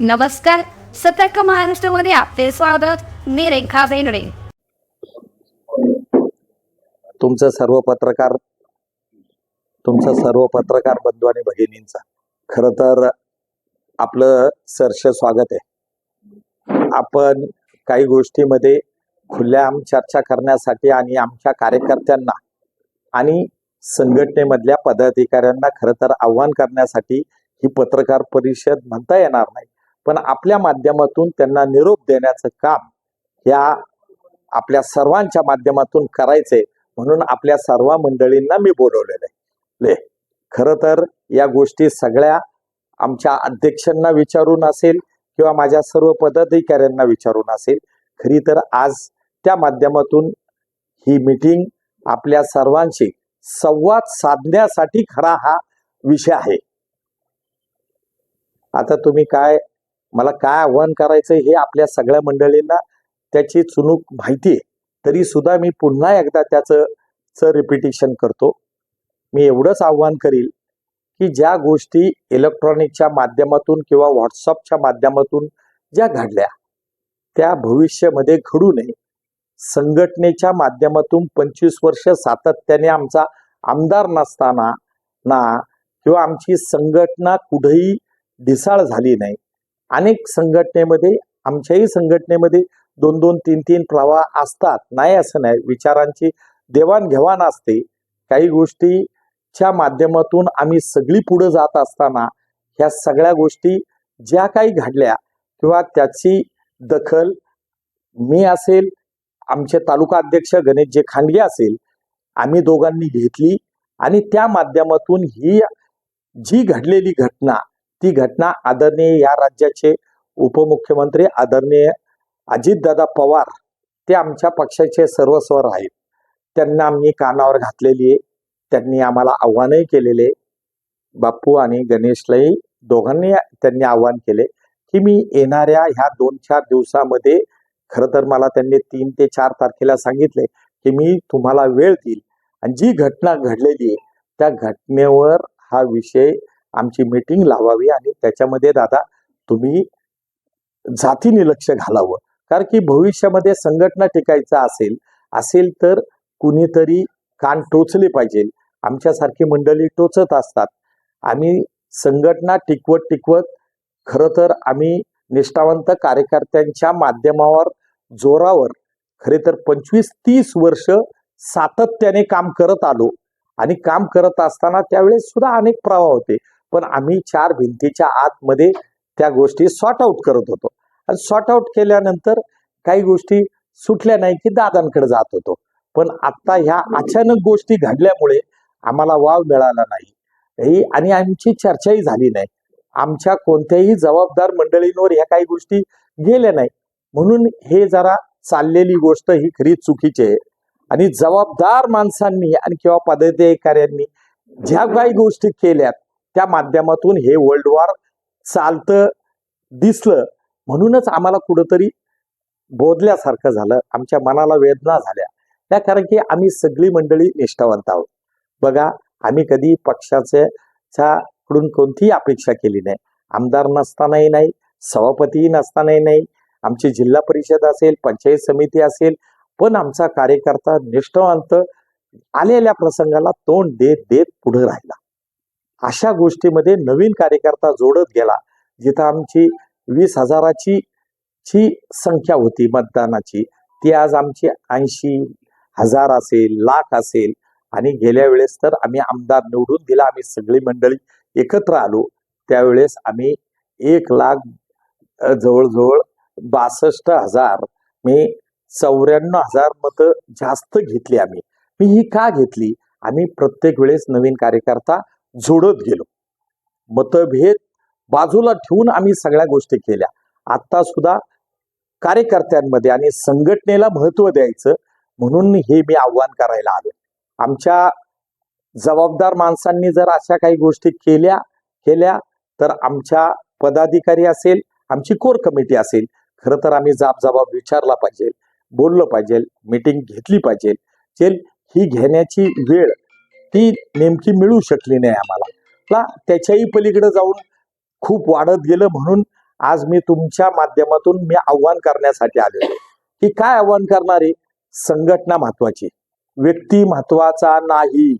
नमस्कार. सतर्क महाराष्ट्रामध्ये आपले स्वागत. मी रेखा बेनडे तुमचं सर्व पत्रकार तुमचं सर्व पत्रकार बंधू आणि भगिनींचा. खर तर आपलं सरस स्वागत आहे. आपण काही गोष्टीमध्ये खुल्याम चर्चा करण्यासाठी आणि आमच्या कार्यकर्त्यांना आणि संघटनेमधल्या पदाधिकाऱ्यांना खरं तर आव्हान करण्यासाठी ही पत्रकार परिषद म्हणता येणार नाही. पण आपल्या माध्यमातून त्यांना निरोप देण्याचं काम या आपल्या सर्वांच्या माध्यमातून करायचंय म्हणून आपल्या सर्व मंडळींना मी बोलवलेलं आहे ले खरं तर या गोष्टी सगळ्या आमच्या अध्यक्षांना विचारून असेल किंवा माझ्या सर्व पदाधिकाऱ्यांना विचारून असेल खरी तर आज त्या माध्यमातून ही मीटिंग आपल्या सर्वांशी संवाद साधण्यासाठी खरा हा विषय आहे. आता तुम्ही काय मला काय आव्हान करायचं हे आपल्या सगळ्या मंडळींना त्याची चुनूक माहिती आहे. तरी सुद्धा मी पुन्हा एकदा त्याचं च रिपिटिशन करतो. मी एवढंच आव्हान करील की ज्या गोष्टी इलेक्ट्रॉनिकच्या माध्यमातून किंवा व्हॉट्सअपच्या माध्यमातून ज्या घडल्या त्या भविष्यामध्ये घडू नये. संघटनेच्या माध्यमातून पंचवीस वर्ष सातत्याने आमचा आमदार नसताना ना किंवा आमची संघटना कुठेही ढिसाळ झाली नाही. अनेक संघटनेमध्ये आमच्याही संघटनेमध्ये दोन दोन तीन तीन प्रवाह असतात. नाही असं नाही. विचारांची देवाणघेवाण असते. काही गोष्टीच्या माध्यमातून आम्ही सगळी पुढे जात असताना ह्या सगळ्या गोष्टी ज्या काही घडल्या किंवा त्याची दखल मी असेल आमचे तालुका अध्यक्ष गणेश जे खांडगे असेल आम्ही दोघांनी घेतली आणि त्या माध्यमातून ही जी घडलेली घटना ती घटना आदरणीय या राज्याचे उपमुख्यमंत्री आदरणीय अजितदादा पवार ते आमच्या पक्षाचे सर्वस्वर आहेत. त्यांना आम्ही कानावर घातलेली आहे. त्यांनी आम्हाला आव्हानही केलेले बाप्पू आणि गणेशलाही दोघांनी त्यांनी आव्हान केले. की मी येणाऱ्या ह्या दोन चार दिवसामध्ये खरं तर मला त्यांनी तीन ते चार तारखेला सांगितले की मी तुम्हाला वेळ देईल. आणि जी घटना घडलेली आहे त्या घटनेवर हा विषय आमची मीटिंग लावावी आणि त्याच्यामध्ये दादा तुम्ही जातीने लक्ष घालावं. कारण की भविष्यामध्ये संघटना टिकायचं असेल असेल तर कुणीतरी कान टोचले पाहिजे. आमच्यासारखी मंडळी टोचत असतात. आम्ही संघटना टिकवत टिकवत खरं तर आम्ही निष्ठावंत कार्यकर्त्यांच्या माध्यमावर जोरावर खरे तर पंचवीस तीस वर्ष सातत्याने काम करत आलो. आणि काम करत असताना त्यावेळेस सुद्धा अनेक प्रवाह होते. पण आम्ही चार भिंतीच्या आतमध्ये त्या गोष्टी सॉर्ट आऊट करत होतो. आणि सॉर्ट आऊट केल्यानंतर काही गोष्टी सुटल्या नाही की दादांकडे जात होतो. पण आत्ता ह्या अचानक गोष्टी घडल्यामुळे आम्हाला वाव मिळाला नाही. आणि आमची चर्चाही झाली नाही. आमच्या कोणत्याही जबाबदार मंडळींवर ह्या काही गोष्टी गेल्या नाही. म्हणून हे जरा चाललेली गोष्ट ही खरी चुकीची आहे. आणि जबाबदार माणसांनी आणि किंवा पदाधिकाऱ्यांनी ज्या काही गोष्टी केल्यात त्या माध्यमातून हे वर्ल्ड वॉर चालतं दिसलं. म्हणूनच आम्हाला कुठंतरी बोधल्यासारखं झालं. आमच्या मनाला वेदना झाल्या. त्या कारण की आम्ही सगळी मंडळी निष्ठावंत आहोत. बघा आम्ही कधी पक्षाचे कडून कोणतीही अपेक्षा केली नाही. आमदार नसतानाही नाही सभापतीही नसतानाही नाही. आमची जिल्हा परिषद असेल पंचायत समिती असेल पण आमचा कार्यकर्ता निष्ठावंत आलेल्या प्रसंगाला तोंड देत देत पुढे राहिला. अशा गोष्टीमध्ये नवीन कार्यकर्ता जोडत गेला जिथं आमची वीस हजाराची ची संख्या होती मतदानाची. ती आज आमची ऐंशी हजार असेल लाख असेल आणि गेल्या वेळेस तर आम्ही आमदार निवडून दिला. आम्ही सगळी मंडळी एकत्र आलो. त्यावेळेस आम्ही एक लाख जवळजवळ बासष्ट हजार मी चौऱ्याण्णव हजार मतं जास्त घेतली आम्ही. मी ही का घेतली? आम्ही प्रत्येक वेळेस नवीन कार्यकर्ता जोडत गेलो. मतभेद बाजूला ठेवून आम्ही सगळ्या गोष्टी केल्या. आता सुद्धा कार्यकर्त्यांमध्ये आणि संघटनेला महत्त्व द्यायचं म्हणून हे मी आव्हान करायला आलो आमच्या जबाबदार माणसांनी जर अशा काही गोष्टी केल्या केल्या तर आमच्या पदाधिकारी असेल आमची कोर कमिटी असेल खरं तर आम्ही जाब विचारला पाहिजे बोललं पाहिजे मीटिंग घेतली पाहिजे. जे ही घेण्याची वेळ ती नेमकी मिळू शकली नाही आम्हाला. ला त्याच्याही पलीकडे जाऊन खूप वाढत गेलं म्हणून आज मी तुमच्या माध्यमातून मी आव्हान करण्यासाठी आलेलो की काय आव्हान करणारे संघटना महत्वाची व्यक्ती महत्त्वाचा नाही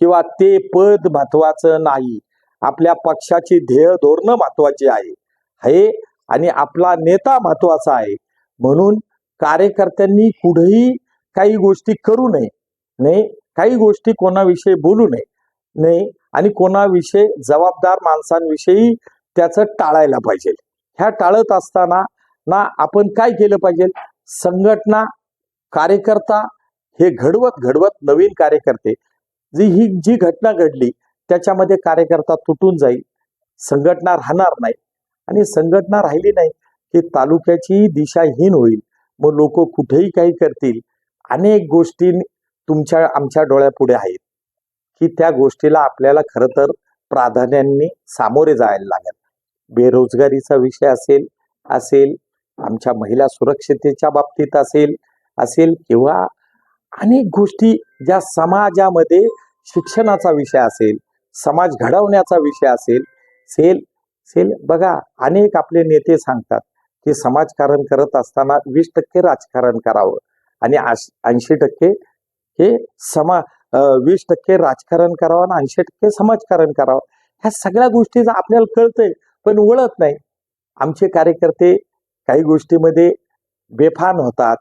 किंवा ते पद महत्वाचं नाही. आपल्या पक्षाची ध्येय धोरणं महत्वाची आहे. हे आणि आपला नेता महत्त्वाचा आहे. म्हणून कार्यकर्त्यांनी कुठेही काही गोष्टी करू नये. नाही काही गोष्टी कोणाविषयी बोलू नये नाही आणि कोणाविषयी जबाबदार माणसांविषयी त्याचं टाळायला पाहिजे. ह्या टाळत असताना ना आपण काय केलं पाहिजे? संघटना कार्यकर्ता हे घडवत घडवत नवीन कार्यकर्ते जी ही जी घटना घडली त्याच्यामध्ये कार्यकर्ता तुटून जाईल. संघटना राहणार नाही. आणि संघटना राहिली नाही की तालुक्याची दिशाहीन होईल. मग लोक कुठेही काही करतील. अनेक गोष्टी तुमच्या आमच्या डोळ्यापुढे आहेत. की त्या गोष्टीला आपल्याला खरं तर प्राधान्याने सामोरे जायला लागेल. बेरोजगारीचा विषय असेल असेल आमच्या महिला सुरक्षितेच्या बाबतीत असेल असेल किंवा अनेक गोष्टी ज्या समाजामध्ये शिक्षणाचा विषय असेल समाज घडवण्याचा विषय असेल सेल सेल बघा अनेक आपले नेते सांगतात की समाजकारण करत असताना वीस टक्के राजकारण करावं आणि ऐंशी टक्के हे समा वीस टक्के राजकारण करावं आणि ऐंशी टक्के समाजकारण करावं. ह्या सगळ्या गोष्टी आपल्याला कळतंय पण वळत नाही. आमचे कार्यकर्ते काही गोष्टीमध्ये बेफान होतात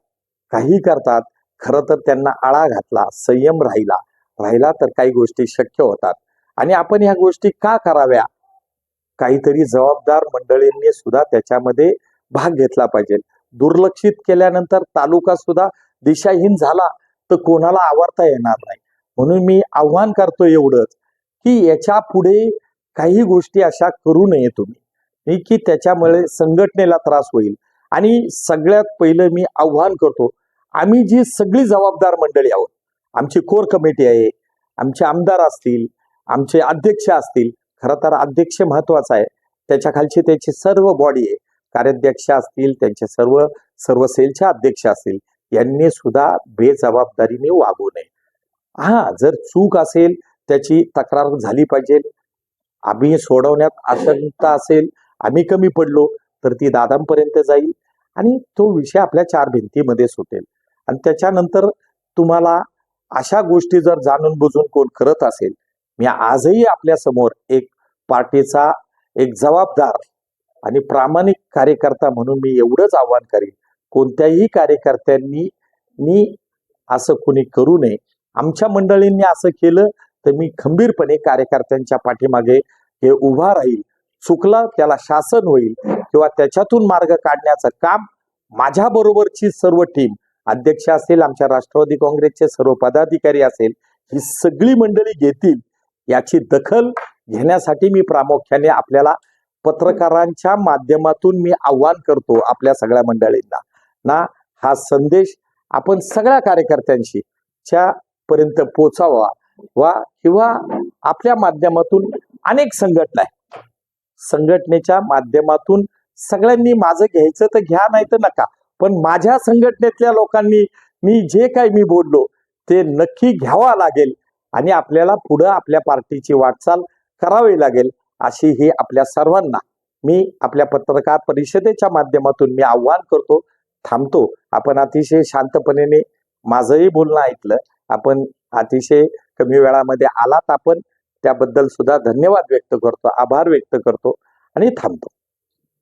काही करतात. खरं तर त्यांना आळा घातला संयम राहिला. राहिला तर काही गोष्टी शक्य होतात. आणि आपण ह्या गोष्टी का कराव्या? काहीतरी जबाबदार मंडळींनी सुद्धा त्याच्यामध्ये भाग घेतला पाहिजे. दुर्लक्षित केल्यानंतर तालुका सुद्धा दिशाहीन झाला. तर कोणाला आवडता येणार नाही. म्हणून मी आव्हान करतो एवढंच की याच्यापुढे काही गोष्टी अशा करू नये तुम्ही की त्याच्यामुळे संघटनेला त्रास होईल. आणि सगळ्यात पहिलं मी आव्हान करतो आम्ही जी सगळी जबाबदार मंडळी आहोत आमची कोर कमिटी आहे आमचे आमदार असतील आमचे अध्यक्ष असतील खरं तर अध्यक्ष महत्त्वाचा आहे त्याच्या खालची त्याची सर्व बॉडी आहे कार्याध्यक्ष असतील त्यांचे सर्व सर्व सेलच्या अध्यक्ष असतील यांनी सुद्धा बेजबाबदारीने वागू नये. हा जर चूक असेल त्याची तक्रार झाली पाहिजे. आम्ही सोडवण्यात आशंका असेल आम्ही कमी पडलो तर ती दादांपर्यंत जाईल. आणि तो विषय आपल्या चार भिंतीमध्ये सुटेल आणि त्याच्यानंतर तुम्हाला अशा गोष्टी जर जाणून बुजून कोण करत असेल मी आजही आपल्यासमोर एक पार्टीचा एक जबाबदार आणि प्रामाणिक कार्यकर्ता म्हणून मी एवढंच आव्हान करेन कोणत्याही कार्यकर्त्यांनी मी असं कोणी करू नये. आमच्या मंडळींनी असं केलं तर मी खंबीरपणे कार्यकर्त्यांच्या पाठीमागे हे उभा राहील. चुकला त्याला शासन होईल किंवा त्याच्यातून मार्ग काढण्याचं काम माझ्या बरोबरची सर्व टीम अध्यक्ष असेल आमच्या राष्ट्रवादी काँग्रेसचे सर्व पदाधिकारी असेल ही सगळी मंडळी घेतील. याची दखल घेण्यासाठी मी प्रामुख्याने आपल्याला पत्रकारांच्या माध्यमातून मी आव्हान करतो आपल्या सगळ्या मंडळींना. ना हा संदेश आपण सगळ्या कार्यकर्त्यांशी च्या पर्यंत पोचावा वा किंवा आपल्या माध्यमातून अनेक संघटना आहे संघटनेच्या माध्यमातून सगळ्यांनी माझं घ्यायचं तर घ्या नाही तर नका. पण माझ्या संघटनेतल्या लोकांनी मी जे काही मी बोललो ते नक्की घ्यावा लागेल आणि आपल्याला पुढं आपल्या पार्टीची वाटचाल करावी लागेल अशी ही आपल्या सर्वांना मी आपल्या पत्रकार परिषदेच्या माध्यमातून मी आव्हान करतो. थांबतो. आपण अतिशय शांतपणे माझंही बोलणं ऐकलं. आपण अतिशय कमी वेळामध्ये आलात आपण. त्याबद्दल सुद्धा धन्यवाद व्यक्त करतो. आभार व्यक्त करतो आणि थांबतो.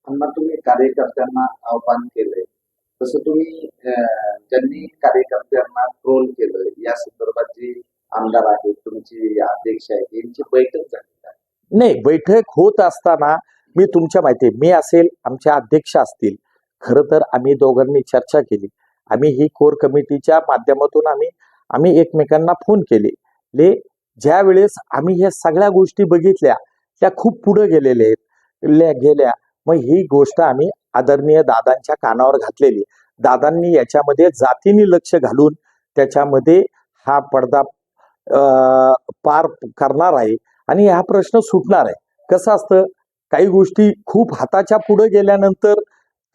तुम्ही कार्यकर्त्यांना आव्हान केलंय. तसं तुम्ही ज्यांनी कार्यकर्त्यांना ट्रोल केलं या संदर्भात जे आमदार आहेत तुमचे अध्यक्ष आहेत यांची बैठक झाली? नाही बैठक होत असताना मी तुमच्या माहिती आहे, मी असेल आमचे अध्यक्ष असतील. खरं तर आम्ही दोघांनी चर्चा केली. आम्ही ही कोर कमिटीच्या माध्यमातून आम्ही आम्ही एकमेकांना फोन केले. ले ज्या वेळेस आम्ही ह्या सगळ्या गोष्टी बघितल्या त्या खूप पुढे गेलेल्या आहेत. गेल्या. मग ही गोष्ट आम्ही आदरणीय दादांच्या कानावर घातलेली. दादांनी याच्यामध्ये जातीने लक्ष घालून त्याच्यामध्ये हा पडदा पार करणार आहे आणि हा प्रश्न सुटणार आहे. कसं असतं? काही गोष्टी खूप हाताच्या पुढे गेल्यानंतर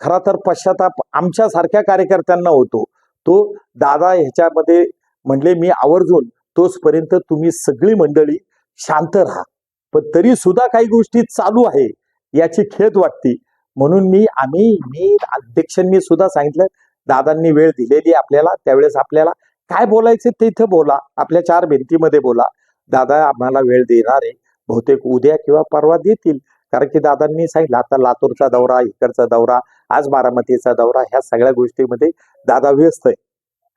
खरा तर पश्चाताप आमच्यासारख्या कार्यकर्त्यांना होतो. तो दादा ह्याच्यामध्ये म्हणले मी आवर्जून तोचपर्यंत तुम्ही सगळी मंडळी शांत राहा. पण तरी सुद्धा काही गोष्टी चालू आहे याची खेद वाटते. म्हणून मी आम्ही मी अध्यक्षांनी सुद्धा सांगितलं दादांनी वेळ दिलेली आपल्याला त्यावेळेस आपल्याला काय बोलायचं ते इथं बोला आपल्या चार भिंतीमध्ये बोला. दादा आम्हाला वेळ देणार आहे बहुतेक उद्या किंवा परवा देतील. कारण की दादांनी सांगितलं आता लातूरचा दौरा इकडचा दौरा आज बारामतीचा दौरा ह्या सगळ्या गोष्टीमध्ये दादा व्यस्त आहे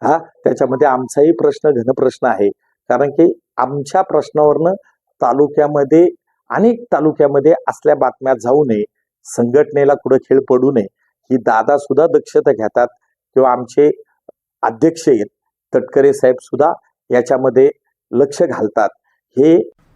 हा? त्याच्यामध्ये आमचाही प्रश्न घनप्रश्न आहे. कारण की आमच्या प्रश्नावरनं तालुक्यामध्ये अनेक तालुक्यामध्ये असल्या बातम्या जाऊ नये. संघटनेला कुठं खेळ पडू नये. ही दादा सुद्धा दक्षता घेतात किंवा आमचे अध्यक्ष आहेत. तटकरे साहेब सुद्धा याच्यामध्ये लक्ष घालतात. हे